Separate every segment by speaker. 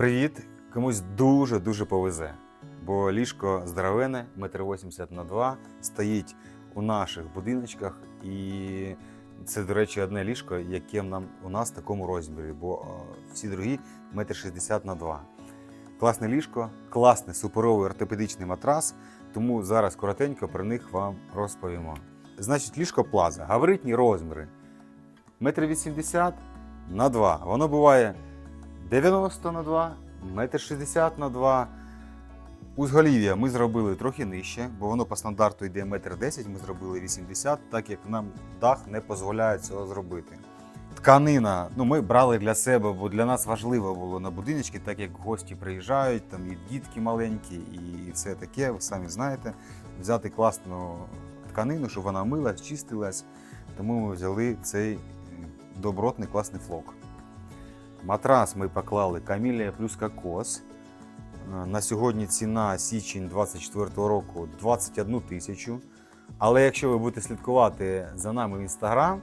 Speaker 1: Привіт! Комусь дуже-дуже повезе. Бо ліжко здоровене, 1,80 м на 2 стоїть у наших будиночках. І це, до речі, одне ліжко, яке нам у нас в такому розмірі, бо е, всі другі 1,60 м на 2 Класне ліжко, класний суперовий ортопедичний матрас, тому зараз коротенько про них вам розповімо. Значить, ліжко плаза, габаритні розміри. 1,80 м на 2. Воно буває 90 на 2, 1,60 на 2. Узголів'я ми зробили трохи нижче, бо воно по стандарту йде 1,10 м, ми зробили 80, так як нам дах не дозволяє цього зробити. Тканина, ну ми брали для себе, бо для нас важливо було на будиночки, так як гості приїжджають, там і дітки маленькі, і все таке, ви самі знаєте, взяти класну тканину, щоб вона милась, чистилась. Тому ми взяли цей добротний класний флок. Матрас ми поклали Камілія плюс Кокос. Е, На сьогодні ціна січень 24 року 21 тисячу. Але якщо ви будете слідкувати за нами в інстаграм,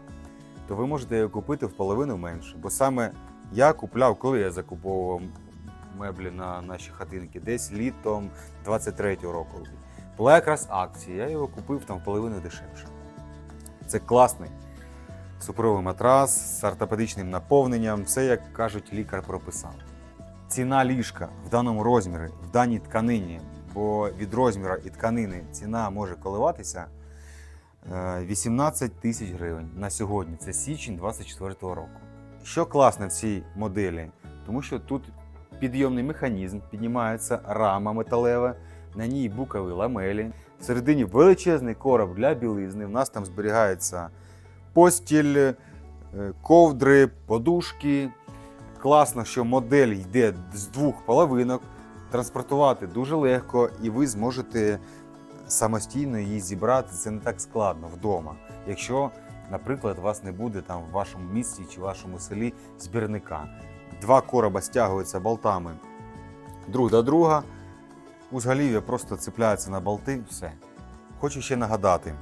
Speaker 1: то ви можете його купити в половину менше. Бо саме я купляв, коли я закуповував меблі на наші хатинки, десь літом 23-го року. Була якраз акція, я його купив там в половину дешевше. Це класний суперовий матрас з ортопедичним наповненням, все як кажуть, лікар прописав. Ціна ліжка в даному розмірі, в даній тканині, бо від розміру і тканини ціна може коливатися е, 18 тисяч гривень на сьогодні. Це січень 24 року. Що класне в цій моделі? Тому що тут підйомний механізм, піднімається рама металева, на ній букові ламелі. Всередині величезний короб для білизни. У нас там зберігається постіль, е, ковдри, подушки. Класно, що модель йде з двох половинок. Транспортувати дуже легко, і ви зможете самостійно її зібрати. Це не так складно вдома. Якщо, наприклад, у вас не буде там в вашому місті чи в вашому селі збірника. Два короба стягуються болтами друг до друга. Узголів'я просто цепляється на болти. Все. Хочу ще нагадати,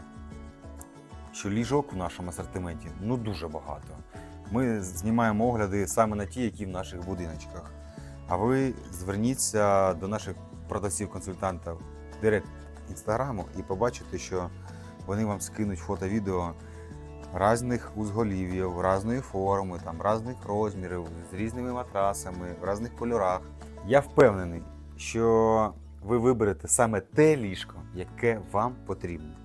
Speaker 1: що ліжок в нашому асортименті ну дуже багато. Ми знімаємо огляди саме на ті, які в наших будиночках. А ви зверніться до наших продавців-консультантів директ інстаграму і побачите, що вони вам скинуть фото-відео різних узголів'їв, різної форми, там, різних розмірів, з різними матрасами, в різних кольорах. Я впевнений, що ви виберете саме те ліжко, яке вам потрібно.